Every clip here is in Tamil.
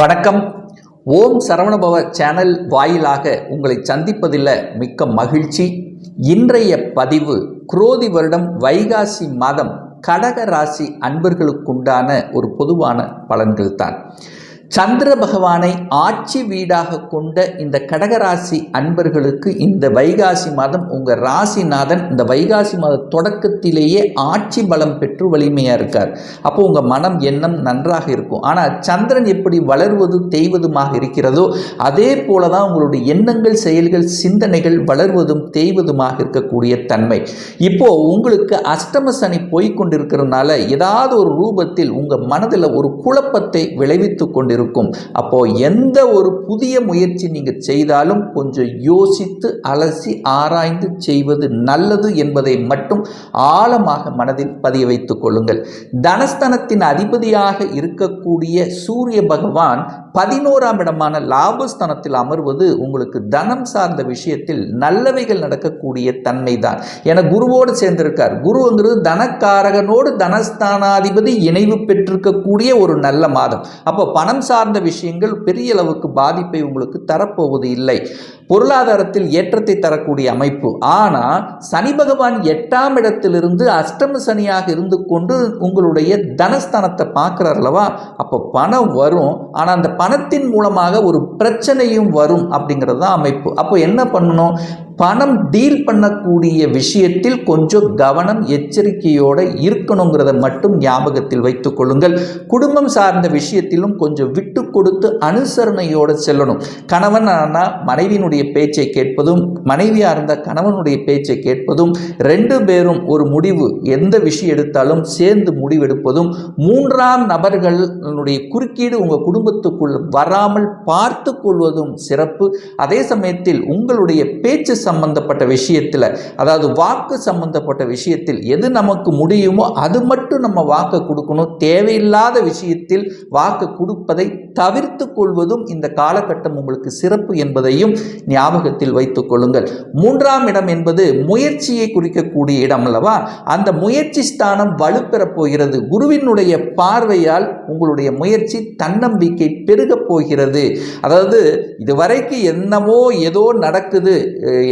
வணக்கம். ஓம் சரவணபவ சேனல் வாயிலாக உங்களை சந்திப்பதில் மிக்க மகிழ்ச்சி. இன்றைய பதிவு குரோதி வருடம் வைகாசி மாதம் கடக ராசி அன்பர்களுக்குண்டான ஒரு பொதுவான பலன்கள் தான். சந்திர பகவானை ஆட்சி வீடாக கொண்ட இந்த கடகராசி அன்பர்களுக்கு இந்த வைகாசி மாதம் உங்கள் ராசிநாதன் இந்த வைகாசி மாத தொடக்கத்திலேயே ஆட்சி பலம் பெற்று வலிமையாக இருக்கார். அப்போ உங்கள் மனம் எண்ணம் நன்றாக இருக்கும். ஆனால் சந்திரன் எப்படி வளர்வது தேய்வதுமாக இருக்கிறதோ அதே போல தான் உங்களுடைய எண்ணங்கள் செயல்கள் சிந்தனைகள் வளர்வதும் தேய்வதுமாக இருக்கக்கூடிய தன்மை. இப்போ உங்களுக்கு அஷ்டம சனி போய்கொண்டிருக்கிறதுனால ஏதாவது ஒரு ரூபத்தில் உங்கள் மனதில் ஒரு குழப்பத்தை விளைவித்து கொண்டிருக்கும். அப்போ எந்த ஒரு புதிய முயற்சி நீங்கள் செய்தாலும் கொஞ்சம் யோசித்து அலசி ஆராய்ந்து செய்வது நல்லது என்பதை மட்டும் ஆழமாக மனதில் பதிய வைத்துக் கொள்ளுங்கள். தனஸ்தனத்தின் அதிபதியாக இருக்கக்கூடிய சூரிய பகவான் பதினோராம் இடமான லாபஸ்தானத்தில் அமர்வது உங்களுக்கு தனம் சார்ந்த விஷயத்தில் நல்லவைகள் நடக்கக்கூடிய தன்மை தான் என குருவோடு சேர்ந்திருக்கார். குருங்கிறது தனக்காரகனோடு தனஸ்தானாதிபதி இணைவு பெற்றிருக்கக்கூடிய ஒரு நல்ல மாதம். அப்போ பணம் சார்ந்த விஷயங்கள் பெரிய அளவுக்கு பாதிப்பை உங்களுக்கு தரப்போவது இல்லை. பொருளாதாரத்தில் ஏற்றத்தை தரக்கூடிய அமைப்பு. ஆனால் சனி பகவான் எட்டாம் இடத்திலிருந்து அஷ்டம சனியாக இருந்து கொண்டு உங்களுடைய தனஸ்தானத்தை பார்க்குறார் அல்லவா? அப்போ பணம் வரும். ஆனால் அந்த பணத்தின் மூலமாக ஒரு பிரச்சனையும் வரும் அப்படிங்கிறது தான் அமைப்பு. அப்போ என்ன பண்ணணும்? பணம் டீல் பண்ணக்கூடிய விஷயத்தில் கொஞ்சம் கவனம் எச்சரிக்கையோடு இருக்கணுங்கிறத மட்டும் ஞாபகத்தில் வைத்துக் கொள்ளுங்கள். குடும்பம் சார்ந்த விஷயத்திலும் கொஞ்சம் விட்டு கொடுத்து அனுசரணையோடு செல்லணும். கணவன் ஆனால் மனைவியினுடைய பேச்சை கேட்பதும் மனைவியாக இருந்த கணவனுடைய பேச்சை கேட்பதும் ரெண்டு பேரும் ஒரு முடிவு எந்த விஷயம் எடுத்தாலும் சேர்ந்து முடிவெடுப்பதும் மூன்றாம் நபர்களுடைய குறுக்கீடு உங்கள் குடும்பத்துக்குள் வராமல் பார்த்து கொள்வதும் சிறப்பு. அதே சமயத்தில் உங்களுடைய பேச்சு சம்பந்தப்பட்ட விஷயத்தில் அதாவது வாக்கு சம்பந்தப்பட்ட விஷயத்தில் எது நமக்கு முடியுமோ அது மட்டும் நம்ம வாக்கு கொடுக்கணும். தேவையில்லாத விஷயத்தில் வாக்கு கொடுப்பதை தவிர்த்து கொள்வதும் இந்த காலகட்டம் உங்களுக்கு சிறப்பு என்பதையும் ஞாபகத்தில் வைத்துக் கொள்ளுங்கள். மூன்றாம் இடம் என்பது முயற்சியை குறிக்கக்கூடிய இடம் அல்லவா? அந்த முயற்சி ஸ்தானம் வலுப்பெறப் போகிறது. குருவினுடைய பார்வையால் உங்களுடைய முயற்சி தன்னம்பிக்கை பெருகப் போகிறது. அதாவது இதுவரைக்கு என்னவோ ஏதோ நடக்குது.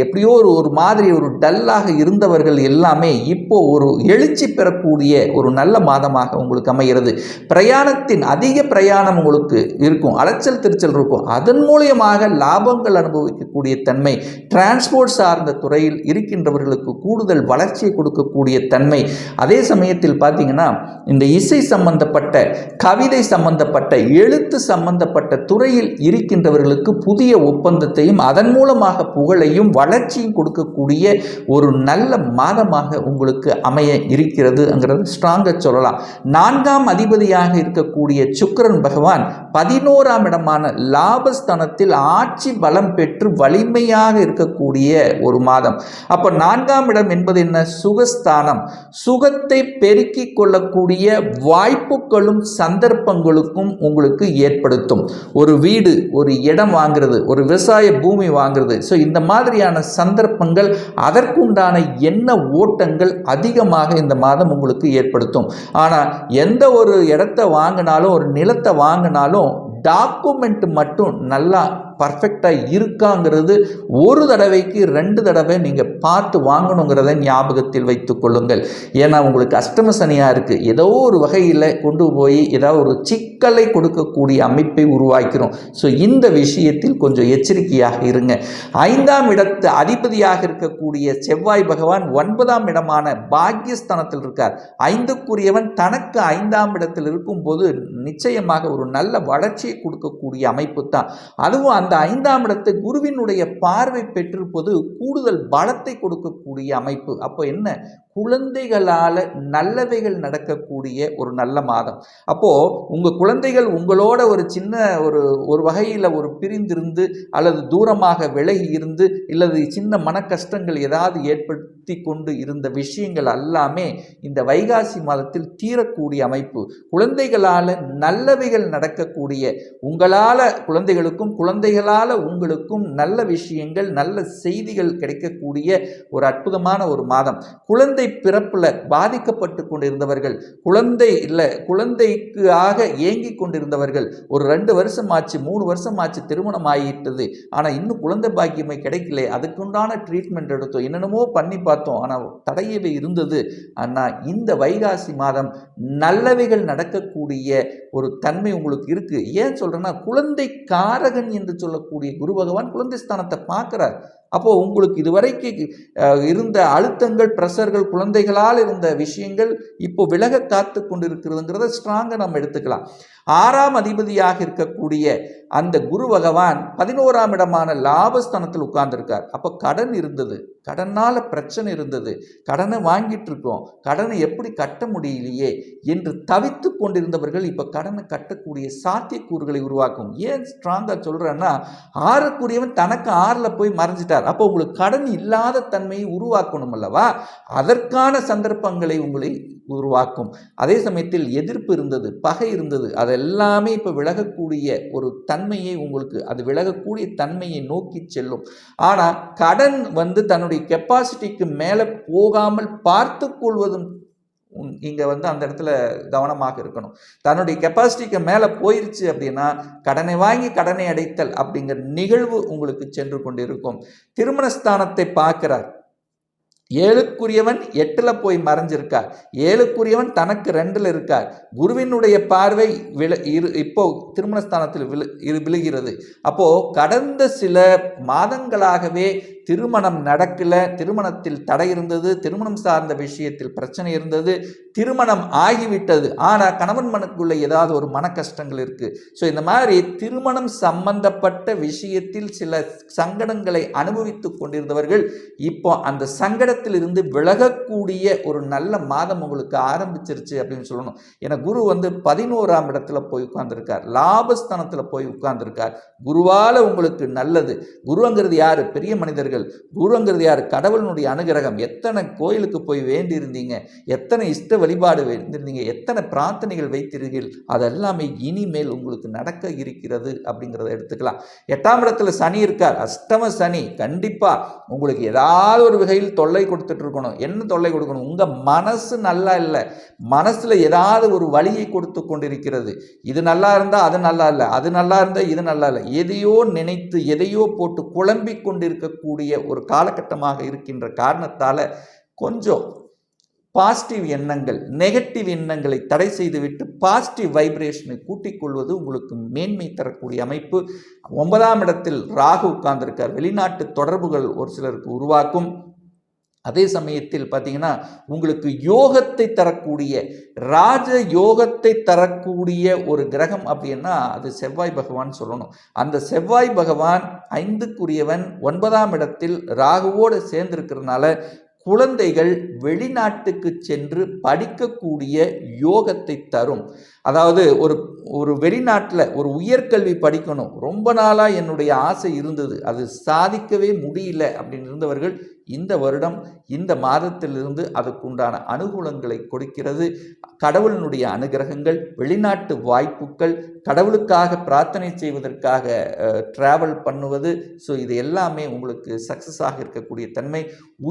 எப்படியோ ஒரு ஒரு மாதிரி ஒரு டல்லாக இருந்தவர்கள் எல்லாமே இப்போ ஒரு எழுச்சி பெறக்கூடிய ஒரு நல்ல மாதமாக உங்களுக்கு அமைகிறது. பிரயாணத்தின் அதிக பிரயாணம் உங்களுக்கு இருக்கும். அலைச்சல் திருச்சல் இருக்கும். அதன் மூலியமாக லாபங்கள் கொடுக்கக்கூடிய தன்மை டிரான்ஸ்போர்ட் சார்ந்த துறையில் இருக்கின்றவர்களுக்கு கூடுதல் வளர்ச்சியை கொடுக்கக்கூடிய தன்மை. அதே சமயத்தில் பார்த்தீங்கன்னா இந்த இசை சம்பந்தப்பட்ட கவிதை சம்பந்தப்பட்ட எழுத்து சம்பந்தப்பட்ட துறையில் இருக்கின்றவர்களுக்கு புதிய ஒப்பந்தத்தையும் அதன் மூலமாக புகழையும் வளர்ச்சியும் கொடுக்கக்கூடிய ஒரு நல்ல மாதமாக உங்களுக்கு அமைய இருக்கிறதுங்கிறது ஸ்ட்ராங்காக சொல்லலாம். நான்காம் அதிபதியாக இருக்கக்கூடிய சுக்கரன் பகவான் பதினோராம் இடமான லாபஸ்தானத்தில் ஆட்சி பலம் பெற்று வலிமையாக இருக்கக்கூடிய ஒரு மாதம். அப்போ நான்காம் இடம் என்பது என்ன? சுகஸ்தானம். சுகத்தை பெருக்கிக் கொள்ளக்கூடிய வாய்ப்புகளும் சந்தர்ப்பங்களுக்கும் உங்களுக்கு ஏற்படுத்தும். ஒரு வீடு ஒரு இடம் வாங்குறது ஒரு விவசாய பூமி வாங்குறது. ஸோ இந்த மாதிரியான சந்தர்ப்பங்கள் அதற்குண்டான எண்ண ஓட்டங்கள் அதிகமாக இந்த மாதம் உங்களுக்கு ஏற்படுத்தும். ஆனால் எந்த ஒரு இடத்த வாங்கினாலும் ஒரு நிலத்தை வாங்கினாலும் டாக்குமெண்ட் மட்டும் நல்லா பர்ஃபெக்டாக இருக்காங்கிறது ஒரு தடவைக்கு ரெண்டு தடவை நீங்கள் பார்த்து வாங்கணுங்கிறத ஞாபகத்தில் வைத்து கொள்ளுங்கள். ஏன்னா உங்களுக்கு அஷ்டம சனியாக இருக்குது ஏதோ ஒரு வகையில் கொண்டு போய் ஏதாவது ஒரு சிக்கலை கொடுக்கக்கூடிய அமைப்பை உருவாக்கிறோம். ஸோ இந்த விஷயத்தில் கொஞ்சம் எச்சரிக்கையாக இருங்க. ஐந்தாம் இடத்து அதிபதியாக இருக்கக்கூடிய செவ்வாய் பகவான் ஒன்பதாம் இடமான பாக்கியஸ்தானத்தில் இருக்கார். ஐந்துக்குரியவன் தனக்கு ஐந்தாம் இடத்தில் இருக்கும்போது நிச்சயமாக ஒரு நல்ல வளர்ச்சியை கொடுக்கக்கூடிய அமைப்பு தான். அதுவும் அந்த ஐந்தாம் இடத்தை குருவினுடைய பார்வை பெற்றிருப்பது கூடுதல் பலத்தை கொடுக்கக்கூடிய அமைப்பு. அப்போ என்ன? குழந்தைகளால் நல்லவைகள் நடக்கக்கூடிய ஒரு நல்ல மாதம். அப்போது உங்கள் குழந்தைகள் உங்களோட ஒரு சின்ன ஒரு ஒரு வகையில் ஒரு பிரிந்திருந்து அல்லது தூரமாக விலகி இருந்து இல்லது சின்ன மன கஷ்டங்கள் ஏதாவது ஏற்படுத்தி கொண்டு இருந்த விஷயங்கள் எல்லாமே இந்த வைகாசி மாதத்தில் தீரக்கூடிய அமைப்பு. குழந்தைகளால் நல்லவைகள் நடக்கக்கூடிய உங்களால் குழந்தைகளுக்கும் குழந்தை இவைகளால் உங்களுக்கும் நல்ல விஷயங்கள் நல்ல செய்திகள் கிடைக்கக்கூடிய ஒரு அற்புதமான ஒரு மாதம். குழந்தை பிறப்பில் பாதிக்கப்பட்டு கொண்டிருந்தவர்கள் குழந்தை இல்லை குழந்தைக்கு ஆக ஏங்கி கொண்டிருந்தவர்கள் ஒரு ரெண்டு வருஷம் ஆச்சு மூணு வருஷம் ஆச்சு திருமணம் ஆகிட்டது ஆனால் இன்னும் குழந்தை பாக்கியமே கிடைக்கல. அதுக்குண்டான ட்ரீட்மெண்ட் எடுத்தோம். என்னென்னமோ பண்ணி பார்த்தோம். ஆனால் தடையவே இருந்தது. ஆனால் இந்த வைகாசி மாதம் நல்லவைகள் நடக்கக்கூடிய ஒரு தன்மை உங்களுக்கு இருக்குது ஏன் சொல்கிறேன்னா குழந்தை காரகன் என்று சொல்லக்கூடிய குரு பகவான் குழந்தை ஸ்தானத்தை பார்க்குறார். அப்போ உங்களுக்கு இதுவரைக்கு இருந்த அழுத்தங்கள் ப்ரெஷர்கள் குழந்தைகளால் இருந்த விஷயங்கள் இப்போ விலக காத்து கொண்டிருக்கிறதுங்கிறத ஸ்ட்ராங்காக நம்ம எடுத்துக்கலாம். ஆறாம் அதிபதியாக இருக்கக்கூடிய அந்த குரு பகவான் பதினோராம் இடமான லாபஸ்தானத்தில் உட்கார்ந்துருக்கார். அப்போ கடன் இருந்தது. கடனால் பிரச்சனை இருந்தது. கடனை வாங்கிட்டு இருக்கோம். கடனை எப்படி கட்ட முடியலையே என்று தவித்து கொண்டிருந்தவர்கள் இப்போ கடனை கட்டக்கூடிய சாத்தியக்கூறுகளை உருவாக்கும். ஏன் ஸ்ட்ராங்காக சொல்கிறேன்னா ஆறுக்குரியவன் தனக்கு ஆறில் போய் மறைஞ்சிட்டார் அப்போ உங்களுக்கு கடன் இல்லாத தன்மையை உருவாக்கணும் அல்லவா? அதற்கான சந்தர்ப்பங்களை உங்களை உருவாக்கும். அதே சமயத்தில் எதிர்ப்பு இருந்தது பகை இருந்தது அதெல்லாமே இப்போ விலகக்கூடிய ஒரு தன்மையை உங்களுக்கு அது விலகக்கூடிய தன்மையை நோக்கி செல்லும். ஆனால் கடன் வந்து தன்னுடைய கெப்பாசிட்டிக்கு மேலே போகாமல் பார்த்து கொள்வதும் இங்கே வந்து அந்த இடத்துல கவனமாக இருக்கணும். தன்னுடைய கெப்பாசிட்டிக்கு மேலே போயிருச்சு அப்படின்னா கடனை வாங்கி கடனை அடைத்தல் அப்படிங்கிற நிகழ்வு உங்களுக்கு சென்று கொண்டிருக்கும். திருமணஸ்தானத்தை பார்க்கிறார். ஏழுக்குரியவன் எட்டில் போய் மறைஞ்சிருக்கார். ஏழுக்குரியவன் தனக்கு ரெண்டில் இருக்கார். குருவினுடைய பார்வை விழ இரு இப்போ திருமணஸ்தானத்தில் விழு இரு விழுகிறது. அப்போது கடந்த சில மாதங்களாகவே திருமணம் நடக்கல திருமணத்தில் தடை இருந்தது திருமணம் சார்ந்த விஷயத்தில் பிரச்சனை இருந்தது திருமணம் ஆகிவிட்டது. ஆனால் கணவன் மனுக்குள்ள ஏதாவது ஒரு மன கஷ்டங்கள் இருக்கு. ஸோ இந்த மாதிரி திருமணம் சம்பந்தப்பட்ட விஷயத்தில் சில சங்கடங்களை அனுபவித்து கொண்டிருந்தவர்கள் இப்போ அந்த சங்கடத்தில் இருந்து விலகக்கூடிய ஒரு நல்ல மாதம் உங்களுக்கு ஆரம்பிச்சிருச்சு அப்படின்னு சொல்லணும். ஏன்னா குரு வந்து பதினோராம் இடத்துல போய் உட்கார்ந்துருக்கார். லாபஸ்தானத்தில் போய் உட்கார்ந்துருக்கார். குருவால் உங்களுக்கு நல்லது. குருங்கிறது யார்? பெரிய மனிதர்கள். குருங்கிறது யார்? கடவுளினுடைய அனுகிரகம். எத்தனை கோயிலுக்கு போய் வேண்டி இருந்தீங்க எத்தனை இஷ்ட வழிபாடு வேண்டியிருந்தீங்க? எத்தனை பிரார்த்தனைகள் வைத்தீர்கள் அதெல்லாமே இனிமேல் உங்களுக்கு நடக்க இருக்கிறது அப்படிங்கிறத எடுத்துக்கலாம். எட்டாம் இடத்துல சனி இருக்கார். அஷ்டம சனி. கண்டிப்பா உங்களுக்கு ஏதாவது ஒரு வகையில் தொல்லை கொடுத்துட்டு இருக்கணும். என்ன தொல்லை கொடுக்கணும்? உங்க மனசு நல்லா இல்லை. மனசுல ஏதாவது ஒரு வழியை கொடுத்து கொண்டிருக்கிறது. இது நல்லா இருந்தா அது நல்லா இல்லை. அது நல்லா இருந்தா இது நல்லா இல்லை. எதையோ நினைத்து எதையோ போட்டு குழம்பிக் கொண்டிருக்கக்கூடிய ஒரு காலகட்டமாக இருக்கின்ற காரணத்தால் கொஞ்சம் பாசிட்டிவ் எண்ணங்கள் நெகட்டிவ் எண்ணங்களை தடை செய்துவிட்டு பாசிட்டிவ் வைப்ரேஷனை கூட்டிக் கொள்வது உங்களுக்கு மேன்மை தரக்கூடிய அமைப்பு. ஒன்பதாம் இடத்தில் ராகு உட்கார்ந்திருக்கார். வெளிநாட்டு தொடர்புகள் ஒரு சிலருக்கு உருவாக்கும். அதே சமயத்தில் பார்த்தீங்கன்னா உங்களுக்கு யோகத்தை தரக்கூடிய ராஜ யோகத்தை தரக்கூடிய ஒரு கிரகம் அப்படின்னா அது செவ்வாய் பகவான் சொல்லணும். அந்த செவ்வாய் பகவான் ஐந்துக்குரியவன் ஒன்பதாம் இடத்தில் ராகுவோடு சேர்ந்திருக்கிறதுனால குழந்தைகள் வெளிநாட்டுக்கு சென்று படிக்கக்கூடிய யோகத்தை தரும். அதாவது ஒரு ஒரு வெளிநாட்டில் ஒரு உயர்கல்வி படிக்கணும். ரொம்ப நாளாக என்னுடைய ஆசை இருந்தது. அது சாதிக்கவே முடியல அப்படின்னு இருந்தவர்கள் இந்த வருடம் இந்த மாதத்திலிருந்து அதுக்குண்டான அனுகூலங்களை கொடுக்கிறது. கடவுளினுடைய அனுகிரகங்கள் வெளிநாட்டு வாய்ப்புகள் கடவுளுக்காக பிரார்த்தனை செய்வதற்காக ட்ராவல் பண்ணுவது. ஸோ இது எல்லாமே உங்களுக்கு சக்ஸஸாக இருக்கக்கூடிய தன்மை.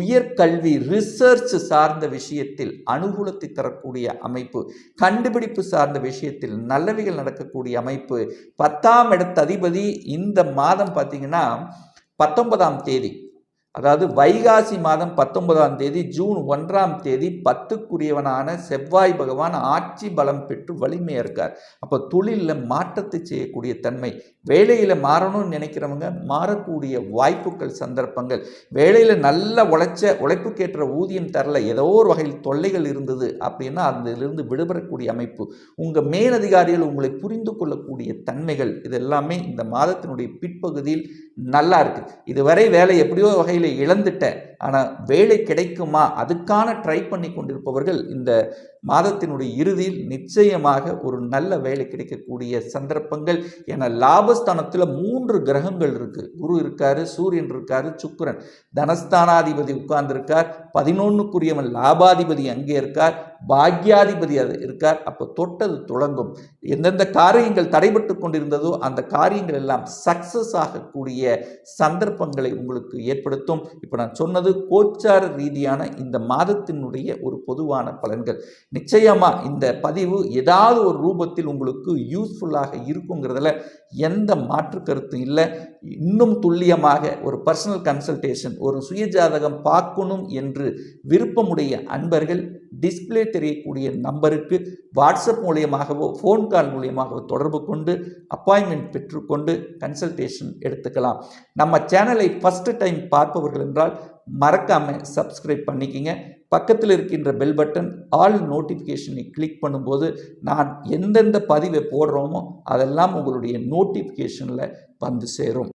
உயர்கல்வி ரிசர்ச் சார்ந்த விஷயத்தில் அனுகூலத்தை தரக்கூடிய அமைப்பு. கண்டுபிடிப்பு சார்ந்த விஷயத்தில் நல்லவைகள் நடக்கக்கூடிய அமைப்பு. பத்தாம் இடத்த அதிபதி இந்த மாதம் பார்த்தீங்கன்னா பத்தொன்பதாம் தேதி. அதாவது வைகாசி மாதம் பத்தொன்பதாம் தேதி ஜூன் ஒன்றாம் தேதி பத்துக்குரியவனான செவ்வாய் பகவான் ஆட்சி பலம் பெற்று வலிமையாக இருக்கார். அப்போ தொழிலில் மாற்றத்தை செய்யக்கூடிய தன்மை வேலையில் மாறணும்னு நினைக்கிறவங்க மாறக்கூடிய வாய்ப்புகள் சந்தர்ப்பங்கள். வேலையில் நல்ல உழைச்ச உழைப்புக்கேற்ற ஊதியம் தரல ஏதோ ஒரு வகையில் தொல்லைகள் இருந்தது அப்படின்னா அதிலிருந்து விடுபடக்கூடிய அமைப்பு. உங்கள் மேலதிகாரிகள் உங்களை புரிந்து கொள்ளக்கூடிய தன்மைகள் இது எல்லாமே இந்த மாதத்தினுடைய பிற்பகுதியில் நல்லா இருக்குது இதுவரை வேலை எப்படியோ வகையில் இழந்துட்டேன் ஆனால் வேலை கிடைக்குமா? அதுக்கான ட்ரை பண்ணி கொண்டிருப்பவர்கள் இந்த மாதத்தினுடைய இறுதியில் நிச்சயமாக ஒரு நல்ல வேலை கிடைக்கக்கூடிய சந்தர்ப்பங்கள். என லாபஸ்தானத்தில் மூன்று கிரகங்கள் இருக்குது குரு இருக்காரு சூரியன் இருக்காரு சுக்கிரன். தனஸ்தானாதிபதி உட்கார்ந்திருக்கார். பதினொன்றுக்குரியவன் லாபாதிபதி அங்கே இருக்கார். பாக்யாதிபதி அது இருக்கார். அப்போ தொட்டது தொடங்கும். எந்தெந்த காரியங்கள் தடைபட்டு கொண்டிருந்ததோ அந்த காரியங்கள் எல்லாம் சக்சஸ் ஆகக்கூடிய சந்தர்ப்பங்களை உங்களுக்கு ஏற்படுத்தும். இப்போ நான் சொன்னது கோச்சார ரீதியான இந்த மாதத்தினுடைய ஒரு பொதுவான பலன்கள். நிச்சயமா இந்த பதிவு ஏதாவது ஒரு ரூபத்தில் உங்களுக்கு யூஸ்ஃபுல்லாக இருக்குங்கிறதுல எந்த மாற்று கருத்தும் இல்லை. இன்னும் துல்லியமாக ஒரு பர்சனல் கன்சல்டேஷன் ஒரு சுயஜாதகம் பார்க்கணும் என்று விருப்பமுடைய அன்பர்கள் டிஸ்பிளே தெரியக்கூடிய நம்பருக்கு வாட்ஸ்அப் மூலியமாகவோ ஃபோன் கால் மூலியமாகவோ தொடர்பு கொண்டு அப்பாயின்மெண்ட் பெற்றுக்கொண்டு கன்சல்டேஷன் எடுத்துக்கலாம். நம்ம சேனலை ஃபஸ்ட்டு டைம் பார்ப்பவர்கள் என்றால் மறக்காமல் சப்ஸ்கிரைப் பண்ணிக்கிங்க. பக்கத்தில் இருக்கின்ற பெல் பட்டன் ஆல் நோட்டிஃபிகேஷனை கிளிக் பண்ணும்போது நான் எந்தெந்த பதிவை போடுறோமோ அதெல்லாம் உங்களுடைய நோட்டிஃபிகேஷனில் வந்து சேரும்.